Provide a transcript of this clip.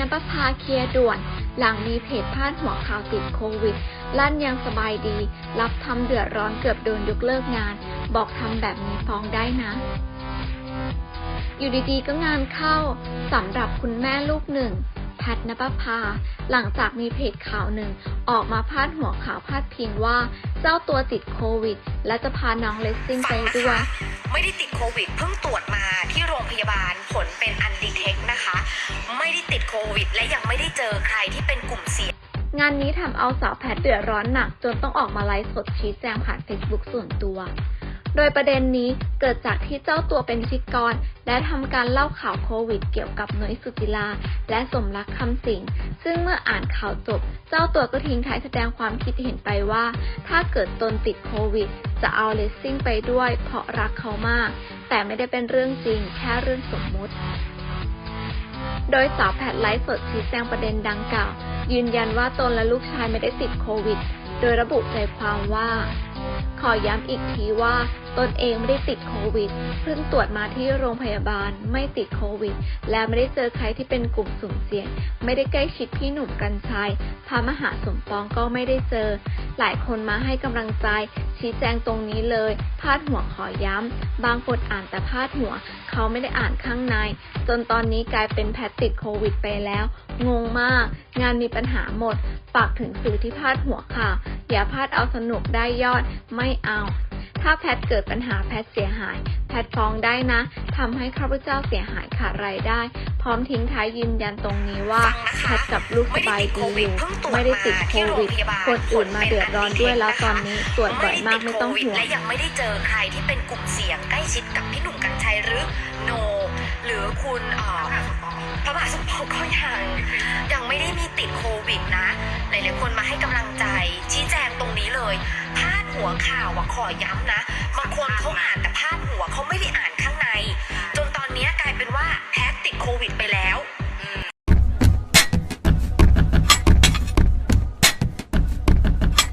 ณปภาเคลียร์ด่วน หลังมีเพจพาดหัวข่าวติดโควิด ลั่นยังสบายดี รับทำเดือดร้อนเกือบโดนยกเลิกงาน บอกทำแบบนี้ฟ้องได้นะ อยู่ดีๆก็งานเข้าสำหรับคุณแม่ลูกหนึ่งแพทนปภา หลังจากมีเพจข่าวหนึ่ง ออกมาพาดหัวข่าวพาดพิงว่า เจ้าตัวติดโควิด และจะพาน้องเลสซิ่งไปด้วย ไม่ได้ติดโควิดเพิ่งตรวจมา ยังไม่ได้เจอใครที่เป็นกลุ่มเสี่ยง งานนี้ทำเอาสาวแพทเดือดร้อนหนัก จนต้องออกมาไลฟ์สดชี้แจงผ่าน Facebook ส่วนตัว โดยประเด็นนี้เกิดจากที่เจ้าตัวเป็นพิธีกร และทำการเล่าข่าวโควิด เกี่ยวกับหนุ้ยสุจิลา และสมรักคำสิง ซึ่งเมื่ออ่านข่าวจบ เจ้าตัวก็ทิ้งท้ายแสดงความคิดเห็นไปว่า ถ้าเกิดตนติดโควิด จะเอาเลสซิ่งไปด้วย เพราะรักเขามาก แต่ไม่ได้เป็นเรื่องจริง แค่เรื่องสมมุติ ดยสาวแพทไลฟ์สดชี้แจงประเด็นดังกล่าว ยืนยันว่าตนและลูกชายไม่ได้ติดโควิด โดยระบุใจความว่า ขอย้ำอีกทีว่า ตนเองไม่ได้ติดโควิด เพิ่งตรวจมาที่โรงพยาบาลไม่ติดโควิด และไม่ได้เจอใครที่เป็นกลุ่มสุ่มเสี่ยง ไม่ได้ใกล้ชิดพี่หนุ่มกัญชัย พระมหาสมปองก็ไม่ได้เจอ หลายคนมาให้กำลังใจ ชี้แจงตรงนี้เลย พาดหัวขอย้ำ บางคนอ่านแต่พาดหัว เขาไม่ได้อ่านข้างใน จนตอนนี้กลายเป็นแพทติดโควิดไปแล้ว งงมาก งานมีปัญหาหมด ฝากถึงสื่อที่พาดหัวข่าวอย่าพาดเอาสนุกได้ยอด ไม่เอา ถ้าแพทเกิดปัญหาแพทเสียหาย แพทฟ้องได้นะทำให้ข้าพเจ้าเสียหายขาดรายได้ พร้อมทิ้งท้ายยืนยันตรงนี้ว่าแพทกับลูกสบายดีอยู่ไม่ได้ติดโควิดคนอื่นมาเดือดร้อนด้วยแล้วตอนนี้ตรวจบ่อยมากไม่ต้องห่วงและยังไม่ได้เจอใครที่เป็นกลุ่มเสี่ยงใกล้ชิดกับพี่หนุ่มกัญชัยหรือโน หรือคุณ เอ่อพระมหาสมปองก็ยังยังไม่ได้มีติดโควิดนะ หลายๆคนมาให้กำลังใจ ชี้แจงตรงนี้เลยพาดหัวข่าวอะขอย้ำนะบางคนเขาอ่านแต่พาดหัวเขาไม่ได้อ่านข้างใน จนตอนนี้กลายเป็นว่าแพทติดโควิดไปแล้ว